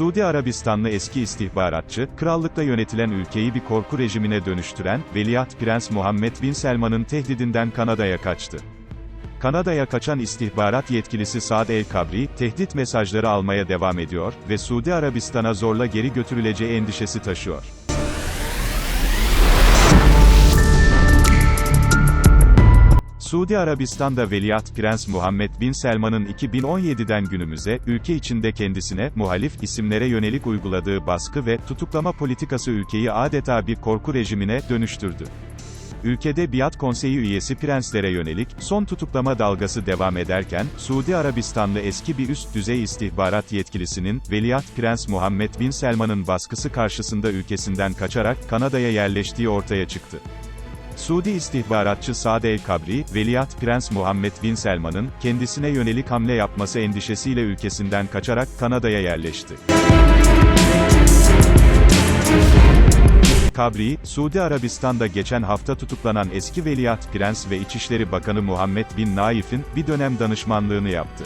Suudi Arabistanlı eski istihbaratçı, krallıkla yönetilen ülkeyi bir korku rejimine dönüştüren, Veliaht Prens Muhammed Bin Selman'ın tehdidinden Kanada'ya kaçtı. Kanada'ya kaçan istihbarat yetkilisi Saad El-Kabri, tehdit mesajları almaya devam ediyor ve Suudi Arabistan'a zorla geri götürüleceği endişesi taşıyor. Suudi Arabistan'da Veliaht Prens Muhammed Bin Selman'ın 2017'den günümüze, ülke içinde kendisine, muhalif isimlere yönelik uyguladığı baskı ve tutuklama politikası ülkeyi adeta bir korku rejimine dönüştürdü. Ülkede Biat Konseyi üyesi prenslere yönelik, son tutuklama dalgası devam ederken, Suudi Arabistanlı eski bir üst düzey istihbarat yetkilisinin, Veliaht Prens Muhammed Bin Selman'ın baskısı karşısında ülkesinden kaçarak, Kanada'ya yerleştiği ortaya çıktı. Suudi istihbaratçı Saad el-Kabri, Veliaht Prens Muhammed Bin Selman'ın, kendisine yönelik hamle yapması endişesiyle ülkesinden kaçarak Kanada'ya yerleşti. Kabri, Suudi Arabistan'da geçen hafta tutuklanan eski Veliaht Prens ve İçişleri Bakanı Muhammed Bin Naif'in, bir dönem danışmanlığını yaptı.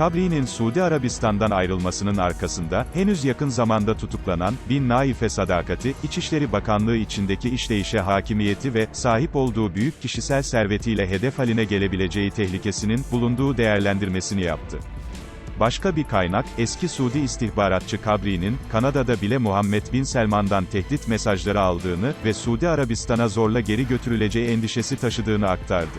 Kabri'nin Suudi Arabistan'dan ayrılmasının arkasında, henüz yakın zamanda tutuklanan, Bin Naif'e sadakati, İçişleri Bakanlığı içindeki işleyişe hakimiyeti ve, sahip olduğu büyük kişisel servetiyle hedef haline gelebileceği tehlikesinin, bulunduğu değerlendirmesini yaptı. Başka bir kaynak, eski Suudi istihbaratçı Kabri'nin, Kanada'da bile Muhammed Bin Selman'dan tehdit mesajları aldığını ve Suudi Arabistan'a zorla geri götürüleceği endişesi taşıdığını aktardı.